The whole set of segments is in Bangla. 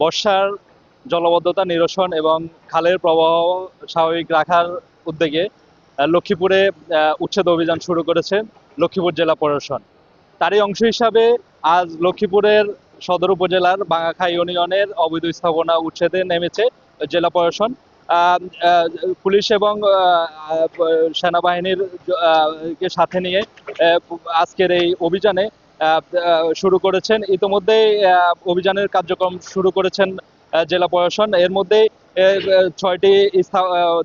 বর্ষার জলবদ্ধতা, নিরসন এবং খালের প্রবাহ স্বাভাবিক রাখার উদ্যোগে লক্ষ্মীপুরে উচ্ছেদ অভিযান শুরু করেছে লক্ষ্মীপুর জেলা প্রশাসন। তারই অংশ হিসাবে আজ লক্ষ্মীপুরের সদর উপজেলার বাঙাখাই ইউনিয়নের অবৈধ স্থাপনা উচ্ছেদে নেমেছে জেলা প্রশাসন। পুলিশ এবং সেনাবাহিনীর সাথে নিয়ে আজকের এই অভিযানে শুরু করেছেন। ইতিমধ্যেই অভিযানের কার্যক্রম শুরু করেছেন জেলা প্রশাসন। এর মধ্যে ছয়টি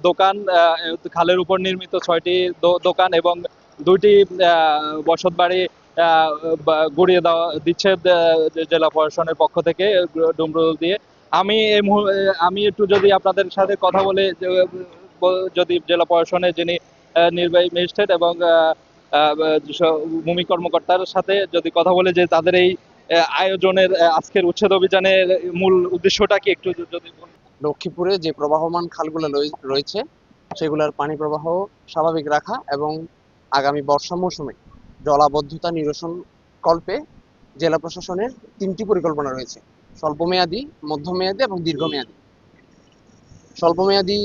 দোকান খালের উপর নির্মিত ছয়টি দোকান এবং দুইটি বসত বাড়ি গড়িয়ে দেওয়া দিচ্ছে জেলা প্রশাসনের পক্ষ থেকে ডুমরুল দিয়ে। আমি এই আমি একটু যদি আপনাদের সাথে কথা বলে যদি জেলা প্রশাসনের যিনি নির্বাহী ম্যাজিস্ট্রেট এবং ভূমি কর্মকর্তার সাথে যদি কথা বলে যে তাদের এই আয়োজনের আজকের উচ্ছেদ অভিযানের মূল উদ্দেশ্যটা কি একটু যদি লক্ষ্মীপুরে যে প্রবাহমান খালগুলো রয়েছে, সেগুলোর পানি প্রবাহ স্বাভাবিক রাখা এবং আগামী বর্ষা মৌসুমে জলাবদ্ধতা নিরসন কল্পে জেলা প্রশাসনের তিনটি পরিকল্পনা রয়েছে। স্বল্পমেয়াদী, মধ্যমেয়াদী এবং দীর্ঘমেয়াদী। স্বল্পমেয়াদী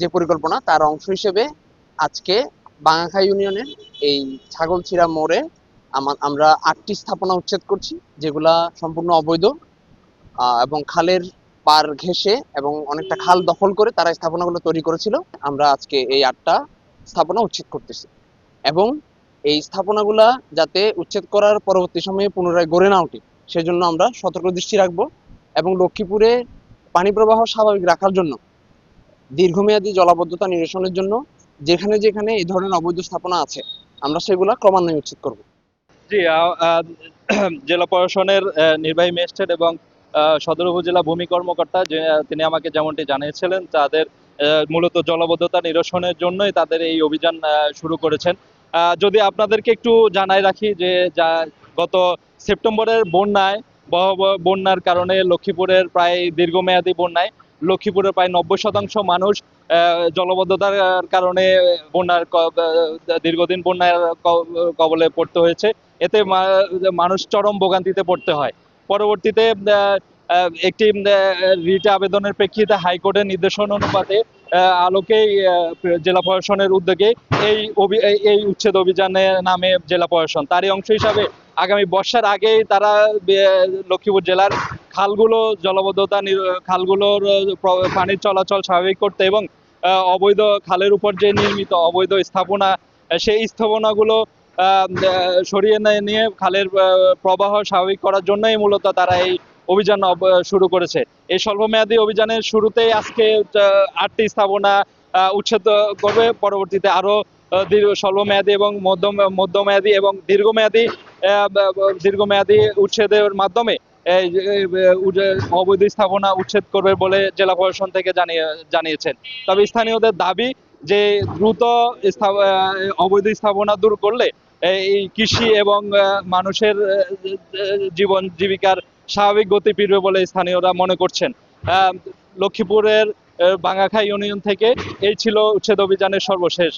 যে পরিকল্পনা, তার অংশ হিসেবে আজকে বাঙাখা ইউনিয়নের এই ছাগলছিড়া মোড়ে আমা- আমরা আটটি স্থাপনা উচ্ছেদ করছি, যেগুলা সম্পূর্ণ অবৈধ এবং খালের পার ঘেঁষে এবং অনেকটা খাল দখল করে তারা স্থাপনাগুলো তৈরি করেছিল। আমরা আজকে এই আটটা স্থাপনা উচ্ছেদ করতেছি। এবং এই স্থাপনাগুলা যাতে উচ্ছেদ করার পরবর্তী সময়ে পুনরায় গড়ে না ওঠে, সেজন্য আমরা সতর্ক দৃষ্টি রাখব এবং লক্ষ্মীপুরে পানি প্রবাহ স্বাভাবিক রাখার জন্য, দীর্ঘমেয়াদী জলাবদ্ধতা নিরসনের জন্য যেখানে যেখানে এই ধরনের অবৈধ স্থাপনা আছে, আমরা সেগুলা ক্রমান্বয়ে উচ্ছেদ করব। জি জেলা প্রশাসনের নির্বাহী ম্যাজিস্ট্রেট এবং সদর উপজেলা ভূমি কর্মকর্তা তিনি আমাকে যেমনটি জানিয়েছিলেন, তাদের মূলত জলবদ্ধতা নিরসনের জন্যই তাদের এই অভিযান শুরু করেছেন। যদি আপনাদেরকে একটু জানাই রাখি যে, যা, গত সেপ্টেম্বরের বন্যায় বন্যার কারণে লক্ষ্মীপুরের প্রায় দীর্ঘমেয়াদী বন্যায় লক্ষ্মীপুরের প্রায় নব্বই শতাংশ মানুষ জলবদ্ধতার কারণে বন্যার দীর্ঘদিন বন্যার কবলে পড়তে হয়েছে। এতে মানুষ চরম ভোগান্তিতে পড়তে হয়। পরবর্তীতে একটি রিট আবেদনের প্রেক্ষিতে হাইকোর্টের নির্দেশন অনুপাতে আহ, জেলা প্রশাসনের উদ্যোগে এই এই- উচ্ছেদ অভিযানে নামে জেলা প্রশাসন। তারই অংশ হিসাবে আগামী বর্ষার আগেই তারা লক্ষ্মীপুর জেলার খালগুলো জলবদ্ধতা খালগুলোর পানির চলাচল স্বাভাবিক করতে এবং অবৈধ খালের উপর যে নির্মিত অবৈধ স্থাপনা সেই স্থাপনাগুলো সরিয়ে নিয়ে খালের প্রবাহ স্বাভাবিক করার জন্যই মূলত তারা এই অভিযান শুরু করেছে। এই স্বল্পমেয়াদী অভিযানের শুরুতেই আজকে আটটি স্থাপনা উচ্ছেদ করবে। পরবর্তীতে আরও আহ, দীর্ঘ স্বল্পমেয়াদী এবং মধ্যম মধ্যমেয়াদী এবং দীর্ঘমেয়াদী দীর্ঘমেয়াদী উচ্ছেদের মাধ্যমে অবৈধ স্থাপনা উচ্ছেদ করবে বলে জেলা প্রশাসন থেকে জানিয়ে, জানিয়েছেন। তবে স্থানীয়দের দাবি যে দ্রুত অবৈধ স্থাপনা দূর করলে এই কৃষি এবং মানুষের জীবন, জীবিকার স্বাভাবিক গতি ফিরবে বলে স্থানীয়রা মনে করছেন। লক্ষ্মীপুরের বাঙাখাই ইউনিয়ন থেকে এই ছিল উচ্ছেদ অভিযানের সর্বশেষ।